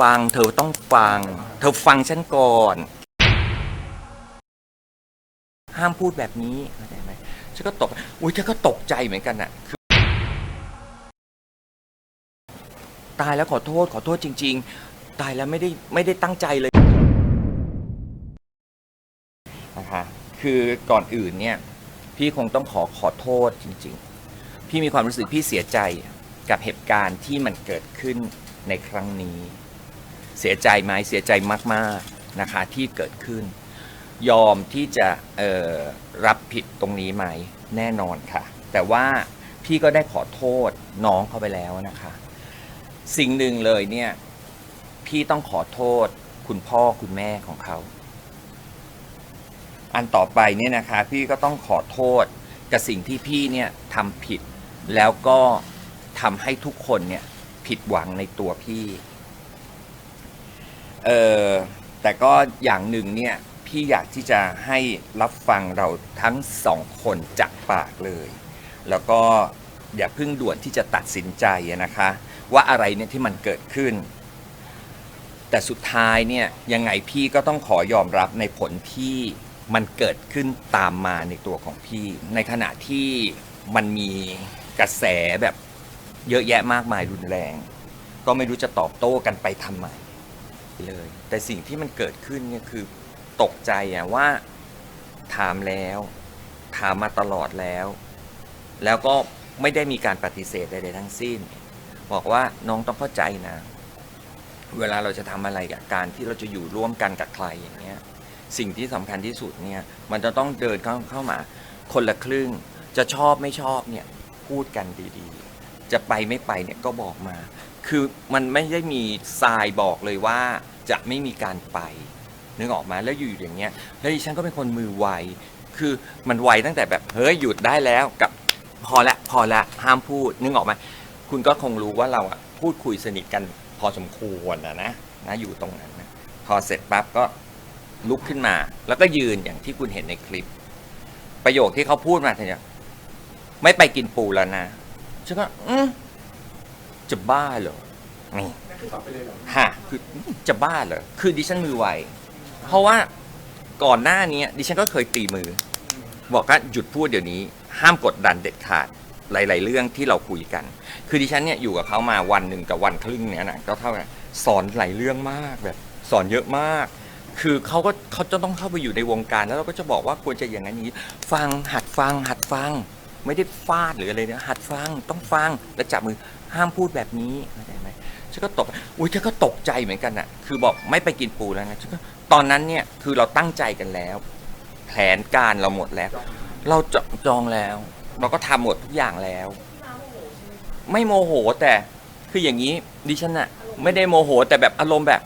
ฟัง เธอต้องฟัง เธอฟังฉันก่อน ห้ามพูดแบบนี้เข้าใจไหมฉันก็ตก อุ้ยฉันก็ตกใจเหมือนกันอะคือตายแล้วขอโทษขอโทษจริง ๆ ตายแล้วไม่ได้ไม่ได้ตั้งใจเลยนะคะคือก่อนอื่นเนี่ย พี่คงต้องขอขอโทษจริง ๆ พี่มีความรู้สึกพี่เสียใจกับเหตุการณ์ที่มันเกิดขึ้นในครั้งนี้ เสียใจไหมเสียใจมากๆนะคะที่เกิดขึ้น ยอมที่จะรับผิดตรงนี้ไหมแน่นอนค่ะ แต่ว่าพี่ก็ได้ขอโทษน้องเขาไปแล้วนะคะ สิ่งหนึ่งเลยเนี่ยพี่ต้องขอโทษคุณพ่อคุณแม่ของเขา อันต่อไปเนี่ยนะคะ พี่ก็ต้องขอโทษกับสิ่งที่พี่เนี่ยทำผิดแล้วก็ทำให้ทุกคนเนี่ยผิดหวังในตัวพี่ เออแต่ก็อย่างหนึ่งเนี่ยพี่อยากที่จะให้รับฟังเราทั้งสองคนจากปากเลย แล้วก็อย่าเพิ่งด่วนที่จะตัดสินใจนะคะ ว่าอะไรเนี่ยที่มันเกิดขึ้น แต่สุดท้ายเนี่ยยังไงพี่ก็ต้องขอยอมรับในผลที่มันเกิดขึ้นตามมาในตัวของพี่ ในขณะที่มันมีกระแสแบบเยอะแยะมากมายรุนแรง ก็ไม่รู้จะตอบโต้กันไปทำไม เลย แต่สิ่งที่มันเกิดขึ้นเนี่ยคือตกใจอะว่าถามแล้ว ถามมาตลอดแล้ว แล้วก็ไม่ได้มีการปฏิเสธใดๆทั้งสิ้น บอกว่าน้องต้องเข้าใจนะ เวลาเราจะทำอะไรกับการที่เราจะอยู่ร่วมกันกับใครอย่างเงี้ยสิ่งที่สำคัญที่สุดเนี่ยมันจะต้องเดินเข้าเข้ามา คนละครึ่งจะชอบไม่ชอบเนี่ยพูดกันดีๆ จะไปไม่ไปเนี่ยก็บอกมา คือมันไม่ได้มีทรายบอกเลยว่าจะไม่มีการไปนึกออกมาแล้วอยู่อย่างเงี้ยแล้วดิฉันก็เป็นคนมือไวคือมันไวตั้งแต่แบบเฮ้ยหยุดได้แล้วกับพอละพอละห้ามพูดนึกออกไหมคุณก็คงรู้ว่าเราอะพูดคุยสนิทกันพอสมควรนะนะนะอยู่ตรงนั้นนะพอเสร็จปั๊บก็ลุกขึ้นมา แล้วก็ยืนอย่างที่คุณเห็นในคลิป ประโยคที่เขาพูดมาเนี่ยไม่ไปกินปูแล้วนะฉันก็อื จะบ้าเหรอนี่นั่นคือตอบไปเลยเหรอฮะคือจะบ้าเหรอคือดิฉันมือไวเพราะว่าก่อนหน้านี้ดิฉันก็เคยตีมือ บอกว่าหยุดพูดเดี๋ยวนี้ ห้ามกดดันเด็ดขาดหลาย ๆ เรื่องที่เราคุยกัน คือดิฉันเนี่ยอยู่กับเขามาวันหนึ่งกับวันครึ่งเนี่ยนะก็เท่ากันสอนหลายเรื่องมากแบบ สอนเยอะมาก คือเขาก็เขาจะต้องเข้าไปอยู่ในวงการ แล้วเราก็จะบอกว่าควรจะอย่างนั้นอย่างนี้ ฟังหัดฟัง หัดฟัง ไม่ได้ฟาดหรืออะไรนะหัดฟังต้องฟังแล้วจับมือ ห้ามพูดแบบนี้เข้าใจไหมฉันก็ตก อุ้ยฉันก็ตกใจเหมือนกันอะคือบอกไม่ไปกินปูแล้วนะฉันก็ตอนนั้นเนี่ยคือเราตั้งใจกันแล้ว แผนการเราหมดแล้ว เราจจองแล้ว เราก็ทำหมดทุกอย่างแล้ว ไม่โมโหแต่คืออย่างนี้ดิฉันอะไม่ได้โมโหแต่แบบอารมณ์แบบ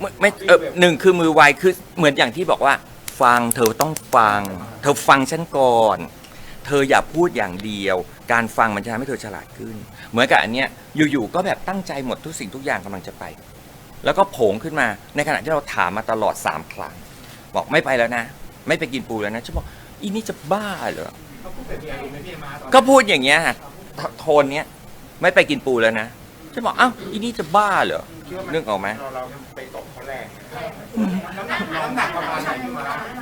ไม่ไม่เออหนึ่งคือมือไวคือเหมือนอย่างที่บอกว่า ฟังเธอต้องฟัง เธอฟังฉันก่อน เธออย่าพูดอย่างเดียว การฟังมันจะทำให้เธอฉลาดขึ้น เหมือนกับอันเนี้ยอยู่ๆก็แบบตั้งใจหมดทุกสิ่งทุกอย่างกำลังจะไป แล้วก็โผงขึ้นมาในขณะที่เราถามมาตลอดสามครั้งบอกไม่ไปแล้วนะ ไม่ไปกินปูแล้วนะฉันบอกอีนี่จะบ้าเหรอเขาพูดแบบมีอารมณ์ไหมพี่มาตอนก็พูดอย่างเงี้ยฮะโทโทนเนี้ยไม่ไปกินปูแล้วนะฉันบอกอ้าวอีนี่จะบ้าเหรอคิดว่ามันึกออกไหมเราเราไปตบเขาแรงน้ำหนักน้ำหนักประมาณไหนพี่มาพี่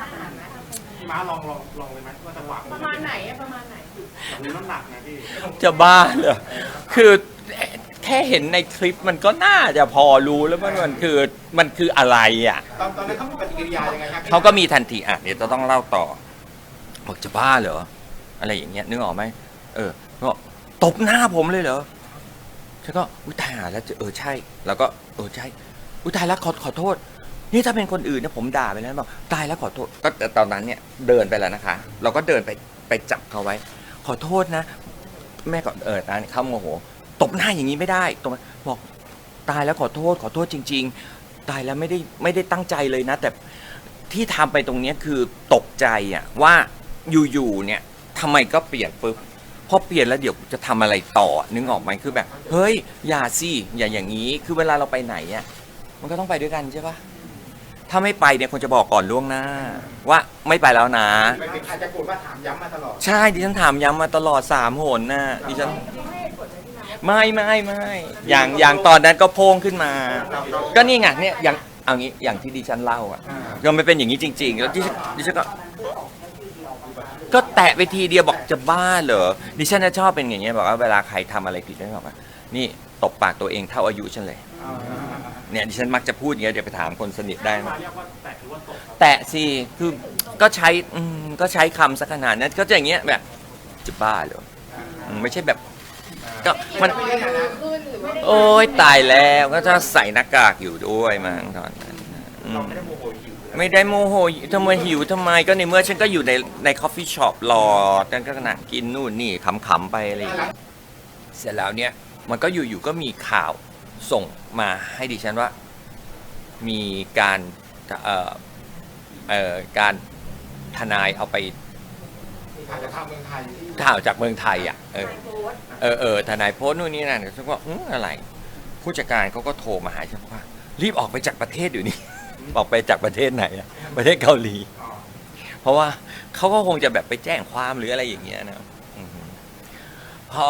มาลองลองลองเลยไหมว่าจังหวะประมาณไหนอะประมาณไหนอยากรู้น้ำหนักไงพี่ จะบ้าเหรอ คือแค่เห็นในคลิปมันก็น่าจะพอรู้แล้วว่ามันคือมันคืออะไรอะ ตอนตอนนั้นเขามีปฏิกิริยายังไงครับเขาก็มีทันทีอะเดี๋ยวจะต้องเล่าต่อ บอกจะบ้าเหรอ อะไรอย่างเงี้ยนึกออกไหมเออก็ตบหน้าผมเลยเหรอฉันก็อุ้ยตายหาแล้วเออใช่ แล้วก็เออใช่อุ้ยตายแล้วขอขอโทษ นี่ถ้าเป็นคนอื่นเนี่ยผมด่าไปแล้วบอกตายแล้วขอโทษก็ตอนนั้นเนี่ยเดินไปแล้วนะคะ เราก็เดินไปไปจับเขาไว้ ขอโทษนะ แม่ก็เออตาเข้าโมโหตบหน้าอย่างนี้ไม่ได้ตบบอกตายแล้วขอโทษ ขอโทษจริง ๆ ตายแล้วไม่ได้ไม่ได้ตั้งใจเลยนะ แต่ที่ทำไปตรงเนี้ยคือตกใจอะว่าอยู่ๆเนี่ยทำไมก็เปลี่ยนปุ๊บพอเปลี่ยนแล้วเดี๋ยวจะทำอะไรต่อนึกออกไหมคือแบบ เฮ้ยอย่าสิอย่าอย่างนี้ คือเวลาเราไปไหนอะมันก็ต้องไปด้วยกันใช่ปะ ถ้าไม่ไปเนี่ยคนจะบอกก่อนล่วงหน้า ว่าไม่ไปแล้วนะ ไม่เป็นอาจจะโกรธว่าถามย้ำมาตลอด ใช่ดิฉันถามย้ำมาตลอดสามหนน่ะดิฉัน ไม่ไม่ไม่อย่างอย่างตอนนั้นก็โพงขึ้นมา ก็นี่ไงเนี่ยอย่างเอางี้อย่างที่ดิฉันเล่าอะก็ไม่เป็นอย่างนี้จริง ๆ แล้วดิฉันดิฉันก็ ก็แตะไปทีเดียวบอกจะบ้าเหรอดิฉันน่ะชอบเป็นอย่างเงี้ยบอกว่าเวลาใครทำอะไรผิดฉันบอกว่านี่ตบปากตัวเองเท่าอายุฉันเลย เนี่ยดิฉันมักจะพูดอย่างเงี้ยเดี๋ยวไปถามคนสนิทได้นะแตะสิ คือก็ใช้อืมก็ใช้คำสักขนาดนั้นก็จะอย่างเงี้ยแบบจะบ้าเหรออืมไม่ใช่แบบ ก็มัน โอ้ยตายแล้วก็จะใส่หน้ากากอยู่ด้วยมั้งตอนนั้นอืมไม่ได้โมโหทำไมหิวทำไมก็ในเมื่อฉันก็อยู่ในในคอฟฟี่ช็อปรอกันก็ขนาดกินนู่นนี่ขำๆไปอะไรอย่างเงี้ยเสร็จแล้วเนี่ยมันก็อยู่ๆก็มีข่าว ส่งมาให้ดิฉันว่า มีการเอ่อเอ่อการทนายเอาไปอาจจะทำเมืองไทยที่ข่าวจากเมืองไทยอะเออเออเออทนายโพสต์นู่นนี่นั่นฉันก็อืมอะไร ผู้จัดการเขาก็โทรมาหาฉันว่า รีบออกไปจากประเทศอยู่นี่ออกไปจากประเทศไหนอะประเทศเกาหลี เพราะว่าเขาก็คงจะแบบไปแจ้งความหรืออะไรอย่างเงี้ยนะอืมพอ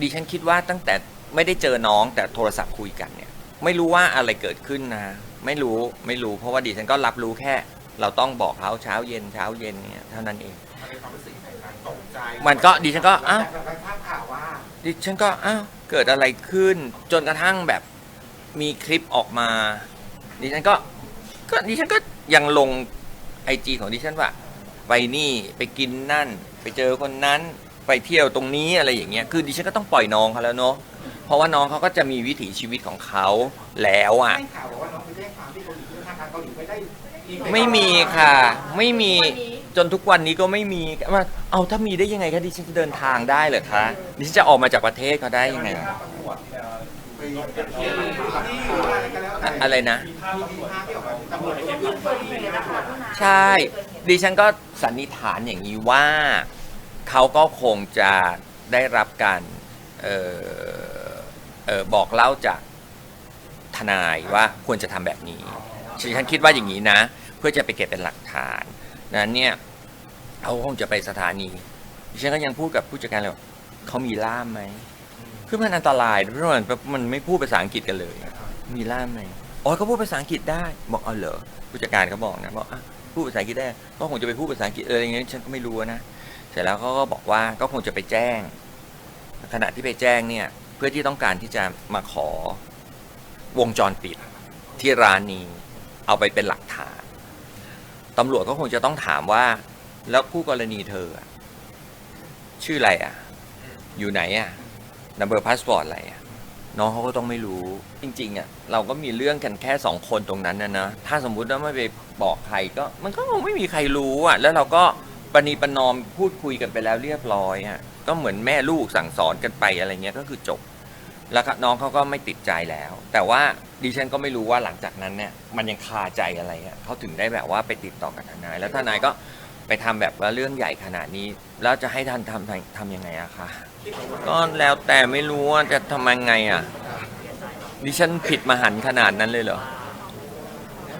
ดิฉันคิดว่าตั้งแต่ ไม่ได้เจอน้องแต่โทรศัพท์คุยกันเนี่ย ไม่รู้ว่าอะไรเกิดขึ้นนะ ไม่รู้ไม่รู้เพราะว่าดิฉันก็รับรู้แค่ เราต้องบอกเขาเช้าเย็นเช้าเย็นเนี่ยเท่านั้นเอง มันเป็นความรู้สึกในการตกใจมันก็ดิฉันก็อ้าว แต่เราทราบข่าวว่าดิฉันก็อ้าวเกิดอะไรขึ้น จนกระทั่งแบบมีคลิปออกมา ดิฉันก็ก็ดิฉันก็ยังลงไอจีของดิฉันว่า ไปนี่ไปกินนั่น ไปเจอคนนั้นไปเที่ยวตรงนี้อะไรอย่างเงี้ยคือดิฉันก็ต้องปล่อยน้องเขาแล้วเนาะ เพราะว่าน้องเขาก็จะมีวิถีชีวิตของเขาแล้วอะให้ข่าวบอกว่าน้องไปแจ้งความที่เกาหลีที่ทางการเกาหลีไม่ได้อีเวนต์ไม่มีค่ะ ไม่มีจนทุกวันนี้ก็ไม่มีมาเอาถ้ามีได้ยังไงคะดิฉันจะเดินทางได้เหรอคะดิฉันจะออกมาจากประเทศเขาได้ยังไงอะไรนะ ใช่ ดิฉันก็สันนิษฐานอย่างนี้ว่า เขาก็คงจะได้รับการเอ่อ เออบอกเล่าจากทนายว่าควรจะทำแบบนี้ฉันคิดว่าอย่างนี้นะ เพื่อจะไปเก็บเป็นหลักฐานนั้นเนี่ยเขาคงจะไปสถานีฉันก็ยังพูดกับผู้จัดการเลยว่าเขามีล่ามไหมคือมันอันตรายเพราะมันมันไม่พูดภาษาอังกฤษกันเลย มีล่ามไหมอ๋อเขาพูดภาษาอังกฤษได้ บอกเอาเหรอผู้จัดการเขาบอกนะบอกอะพูดภาษาอังกฤษได้ก็คงจะไปพูดภาษาอังกฤษเอออย่างเงี้ยฉันก็ไม่รู้นะเสร็จแล้วเขาก็บอกว่าก็คงจะไปแจ้งขณะที่ไปแจ้งเนี่ย เพื่อที่ต้องการที่จะมาขอวงจรปิดที่ร้านนี้เอาไปเป็นหลักฐานตำรวจก็คงจะต้องถามว่า แล้วคู่กรณีเธอ ชื่ออะไรอะ อยู่ไหนอะนัมเบอร์พาสปอร์ตอะไรอะน้องเขาก็ต้องไม่รู้จริงๆอะเราก็มีเรื่องกันแค่สองคนตรงนั้นนะนะถ้าสมมุติว่าไม่ไปบอกใครก็ มันก็คงไม่มีใครรู้อะ แล้วเราก็ ปณีประนอมพูดคุยกันไปแล้วเรียบร้อยอะก็เหมือนแม่ลูกสั่งสอนกันไปอะไรเงี้ยก็คือจบ แล้วก็น้องเขาก็ไม่ติดใจแล้ว แต่ว่าดิฉันก็ไม่รู้ว่าหลังจากนั้นเนี่ยมันยังคาใจอะไรอะเขาถึงได้แบบว่าไปติดต่อกับทนาย แล้วทนายก็ไปทำแบบว่าเรื่องใหญ่ขนาดนี้ แล้วจะให้ท่านทำทำทำยังไงอะคะก็แล้วแต่ไม่รู้ว่าจะทำยังไงอะดิฉันผิดมหันต์ขนาดนั้นเลยเหรอ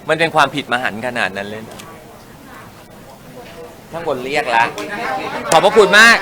มันเป็นความผิดมหันต์ขนาดนั้นเลยเหรอ ท่างบนเรียกแล้วขอบพระคุณมาก